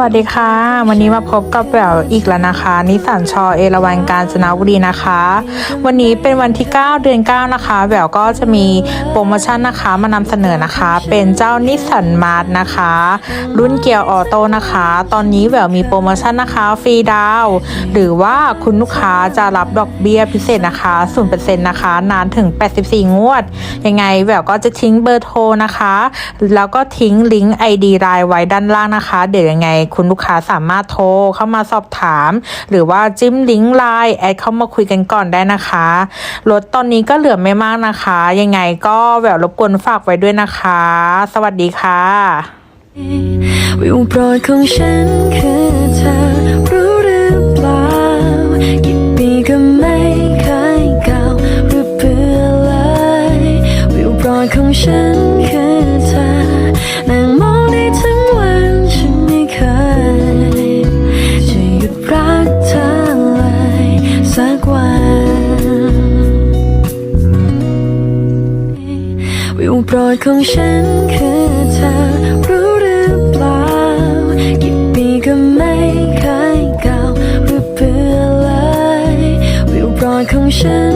วัสดีค่ะ วันนี้มาพบกับแหววอีกแล้วนะคะ นิสสันชอเอราวันกาญจนบุรีนะคะ วันนี้เป็นวันที่ 9 เดือน 9 นะคะแหววก็จะมีโปรโมชั่นนะคะมานำเสนอนะคะ เป็นเจ้านิสสันมาร์ทนะคะ รุ่นเกียร์ออโต้นะคะ ตอนนี้แหววมีโปรโมชั่นนะคะฟรีดาวหรือว่าคุณลูกค้าจะรับดอกเบี้ยพิเศษนะคะ0%นะคะ นานถึง 84 งวด ยังไงแหววก็จะทิ้งเบอร์โทรนะคะ แล้วก็ทิ้งลิงก์ ID รายไว้ด้านล่างนะคะ เดี๋ยวยังไงคุณลูกค้าสามารถโทรเข้ามาสอบถาม หรือว่าจิ้มลิงก์ไลน์แอดเข้ามาคุยกันก่อนได้นะคะรถตอนนี้ก็เหลือไม่มากนะคะ ยังไงก็แววรบกวนฝากไว้ด้วยนะคะ สวัสดีค่ะวิวโปรดของฉันคือเธอรู้หรือเปล่ากี่ปีก็ไม่เคยเก่าหรือเบื่อเลยวิวโปรดของฉันคือเธอนั่ง วิวโปรดของฉันคือเธอ รู้หรือเปล่า กี่ปีก็ไม่เคยเก่าหรือเบื่อเลย วิวโปรดของฉัน